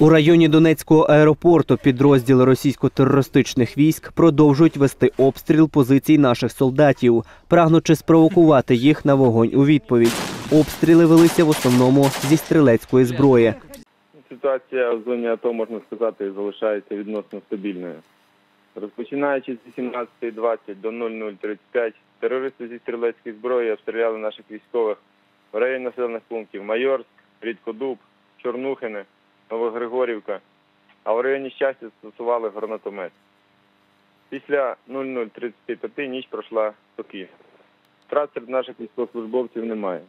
У районі Донецького аеропорту підрозділи російсько-терористичних військ продовжують вести обстріл позицій наших солдатів, прагнучи спровокувати їх на вогонь у відповідь. Обстріли велися в основному зі стрілецької зброї. Ситуація в зоні АТО, можна сказати, залишається відносно стабільною. Розпочинаючи з 18.20 до 00.35, терористи зі стрілецької зброї обстріляли наших військових в районі населених пунктів Майорськ, Рідкодуб, Чорнухине, Новогригорівка, а в районі щастя застосували гранатомет. Після 00.35 ніч пройшла спокійно. Втрат серед наших військовослужбовців немає.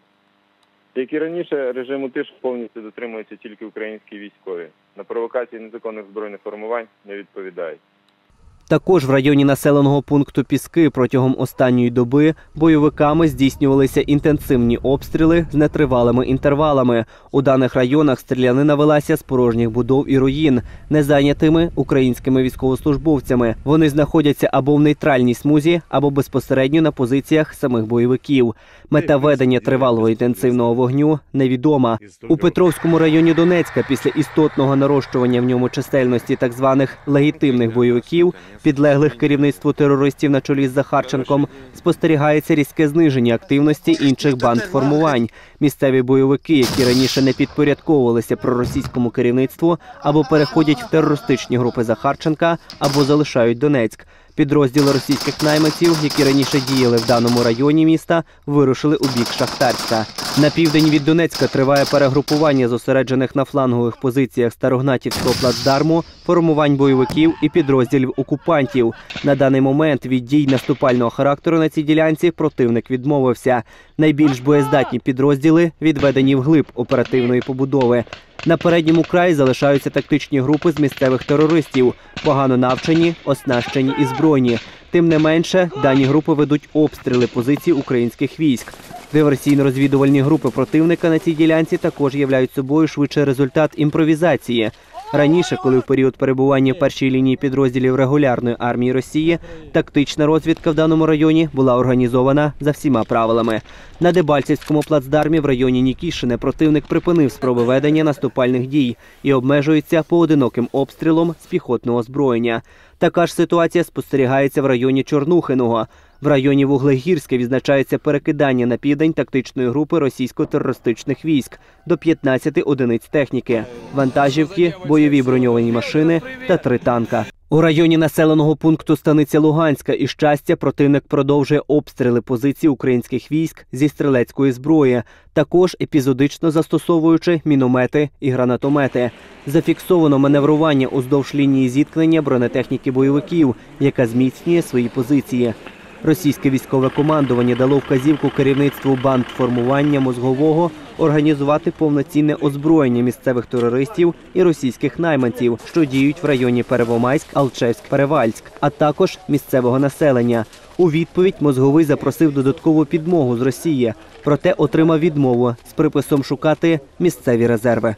Як і раніше, режиму ТИШ повністю дотримуються тільки українські військові. На провокації незаконних збройних формувань не відповідають. Також в районі населеного пункту Піски протягом останньої доби бойовиками здійснювалися інтенсивні обстріли з нетривалими інтервалами. У даних районах стрілянина велася з порожніх будов і руїн, не зайнятими українськими військовослужбовцями. Вони знаходяться або в нейтральній смузі, або безпосередньо на позиціях самих бойовиків. Мета ведення тривалого інтенсивного вогню невідома. У Петровському районі Донецька після істотного нарощування в ньому чисельності так званих легітимних бойовиків, підлеглих керівництву терористів на чолі з Захарченком, спостерігається різке зниження активності інших банд формувань. Місцеві бойовики, які раніше не підпорядковувалися проросійському керівництву, або переходять в терористичні групи Захарченка, або залишають Донецьк. Підрозділи російських найманців, які раніше діяли в даному районі міста, вирушили у бік Шахтарська. На південь від Донецька триває перегрупування зосереджених на флангових позиціях Старогнатівського плацдарму, формувань бойовиків і підрозділів окупантів. На даний момент від дій наступального характеру на цій ділянці противник відмовився. Найбільш боєздатні підрозділи відведені вглиб оперативної побудови. На передньому краї залишаються тактичні групи з місцевих терористів, погано навчені, оснащені і збройні. Тим не менше, дані групи ведуть обстріли позицій українських військ. Диверсійно-розвідувальні групи противника на цій ділянці також являють собою швидше результат імпровізації. Раніше, коли в період перебування першій лінії підрозділів регулярної армії Росії, тактична розвідка в даному районі була організована за всіма правилами. На Дебальцівському плацдармі в районі Нікішине противник припинив спроби ведення наступальних дій і обмежується поодиноким обстрілом з піхотного озброєння. Така ж ситуація спостерігається в районі Чорнухиного. В районі Вуглегірське відзначається перекидання на південь тактичної групи російсько-терористичних військ до 15 одиниць техніки, вантажівки, бойові броньовані машини та три танка. У районі населеного пункту станиця Луганська і щастя противник продовжує обстріли позицій українських військ зі стрілецької зброї, також епізодично застосовуючи міномети і гранатомети. Зафіксовано маневрування уздовж лінії зіткнення бронетехніки бойовиків, яка зміцнює свої позиції. Російське військове командування дало вказівку керівництву банд формування мозгового організувати повноцінне озброєння місцевих терористів і російських найманців, що діють в районі Перевомайськ, Алчевськ, Перевальськ, а також місцевого населення. У відповідь мозговий запросив додаткову підмогу з Росії, проте отримав відмову з приписом шукати місцеві резерви.